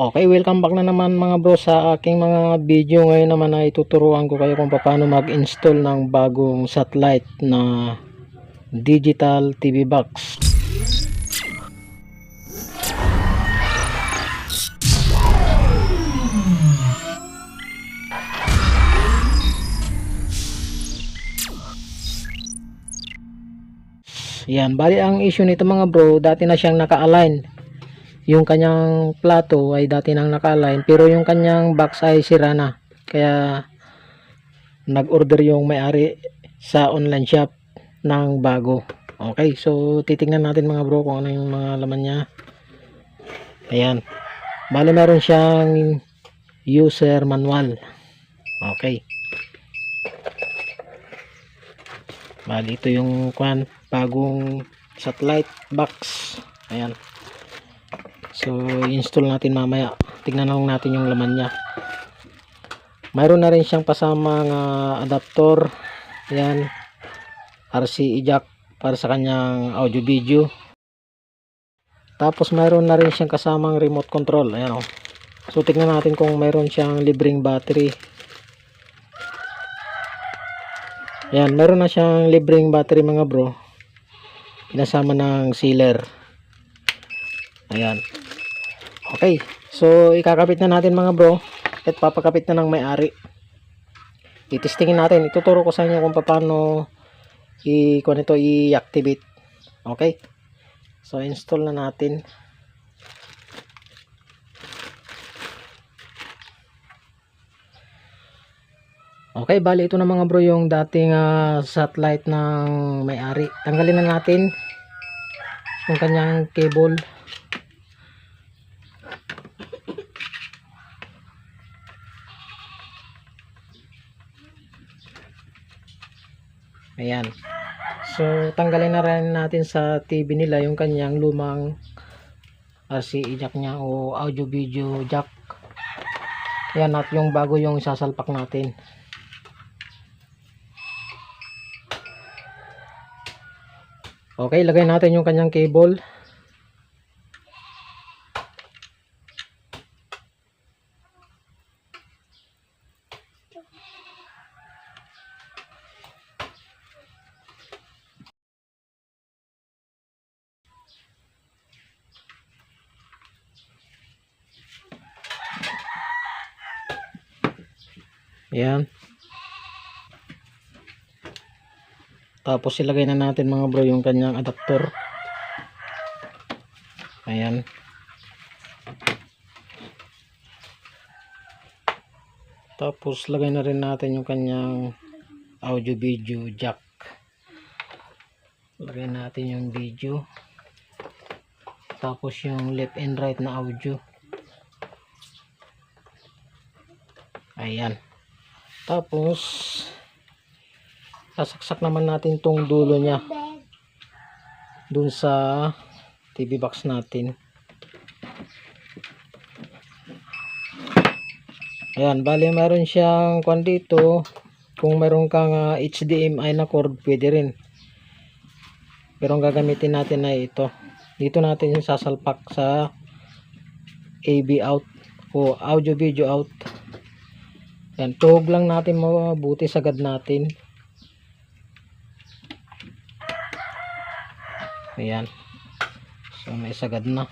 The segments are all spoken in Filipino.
Okay, welcome back na naman mga bro sa aking mga video. Ngayon naman ay tuturuan ko kayo kung paano mag-install ng bagong satellite na digital TV box. Yan, bali ang issue nito mga bro, dati na siyang naka-align yung kanyang plato ay dati nang naka-align pero yung kanyang box ay sira na. Kaya nag-order yung may-ari sa online shop ng bago. Okay so titingnan natin mga bro kung ano yung mga laman niya. Ayan. Bali meron siyang user manual. Okay. Bali ito yung kwan bagong satellite box. Ayan So, install natin mamaya. Tignan lang natin yung laman niya. Mayroon na rin siyang pasamang uh, adapter. Yan. RCE jack para sa kanyang audio video. Tapos mayroon na rin siyang kasamang remote control. Ayan oh. So, tignan natin kung mayroon siyang libreng battery. Yan, meron na siyang libreng battery mga bro. Pinasama ng sealer. Ayan. Okay. So, ikakapit na natin mga bro. At papakapit na ng may-ari. Itestingin natin. Ituturo ko sa inyo kung paano i kung i-activate. Okay. So, install na natin. Okay, bali ito na mga bro yung dating ah, satellite ng may-ari. Tanggalin na natin yung kanyang cable. Ayan. So, tanggalin na rin natin sa TV nila yung kanyang lumang RCE jack niya o audio video jack. Ayan at yung bago yung sasalpak natin. Okay, lagay natin yung kanyang cable. Ayan. Tapos ilagay na natin mga bro yung kanyang adapter. Ayan. Tapos lagay na rin natin yung kanyang audio video jack. Lagay natin yung video. Tapos yung left and right na audio. Ayan. Tapos sasaksak naman natin tong dulo niya dun sa TV box natin. Ayan, bali meron siyang kwan dito. Kung meron kang ah, HDMI na cord, pwede rin. Pero ang gagamitin natin ay ito. Dito natin sasalpak sa AV out o audio video out. Yan, tuhog lang natin mabuti sagad natin. Ayan. So, naisagad na.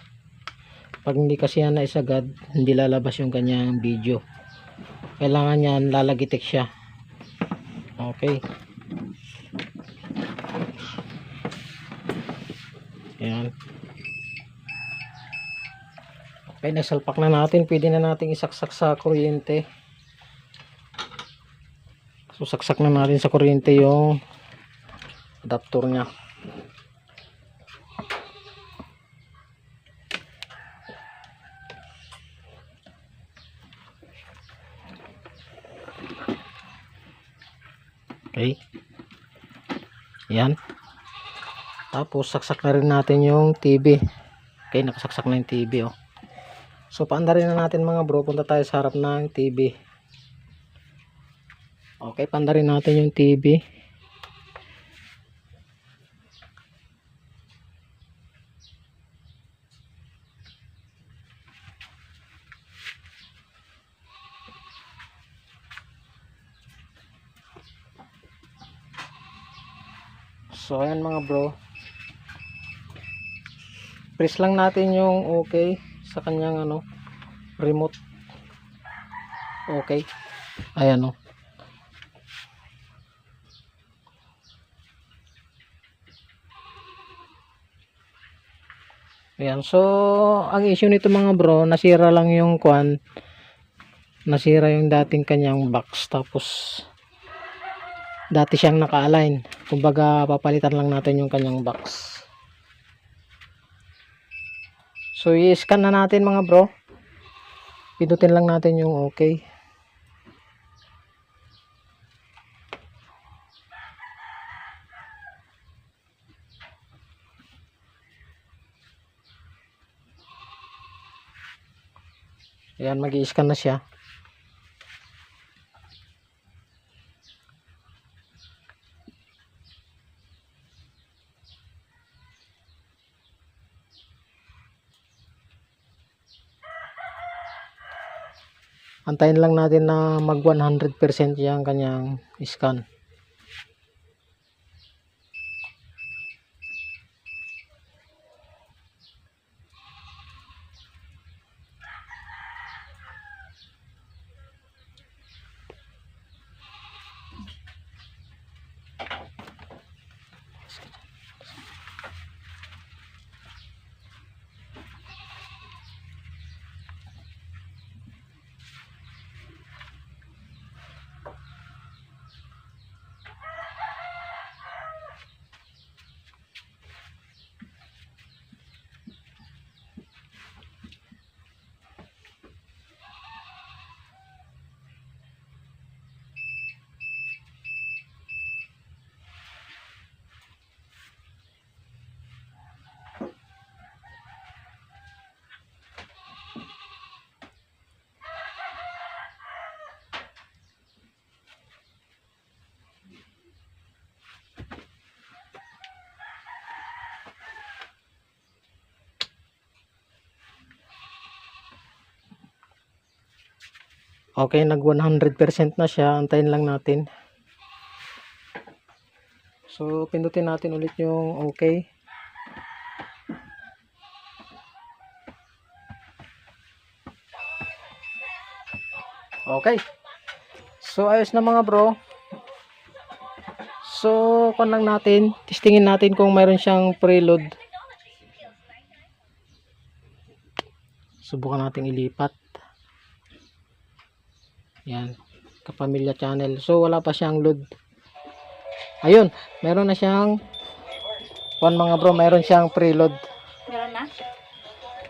Pag hindi kasi yan naisagad, hindi lalabas yung kanyang video. Kailangan yan, lalagitik siya. Okay. Ayan. Okay, nasalpak na natin. Pwede na natin isaksak sa kuryente. So, saksak na natin sa kuryente yung adapter niya. Okay. Yan. Tapos saksak na rin natin yung TV. Okay, nakasaksak na yung TV oh. So paandarin na natin mga bro, punta tayo sa harap ng TV pakipanda rin natin yung TV So ayan mga bro. Press lang natin yung okay sa kanyang ano remote. Okay. Ayan oh. Ayan. So, ang issue nito mga bro, nasira lang yung kwan. Nasira yung dating kanyang box. Tapos, dati siyang naka-align. Kumbaga, papalitan lang natin yung kanyang box. So, i-scan na natin mga bro. Pindutin lang natin yung okay. Ayan, mag scan na siya. Antayin lang natin na mag 100% yung kanyang scan. Okay, nag 100% na siya. Antayin lang natin. So, pindutin natin ulit yung okay. Okay. So, ayos na mga bro. So, kung lang natin, testingin natin kung mayroon siyang preload. Subukan natin ilipat. Yan. Kapamilya channel. So, wala pa siyang load. Ayun. Meron na siyang one mga bro. Meron siyang preload. Meron na?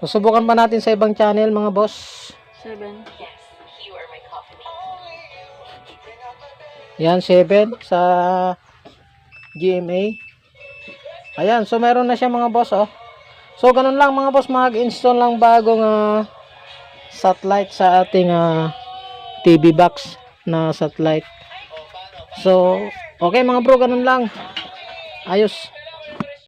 Susubukan pa natin sa ibang channel mga boss. Seven. Yan, 7 sa GMA. Ayan, so meron na siya mga boss, oh. So, ganun lang mga boss, mag-install lang bagong ah, satellite sa ating ah, TV box na satellite. So, okay mga bro, ganun lang. Ayos.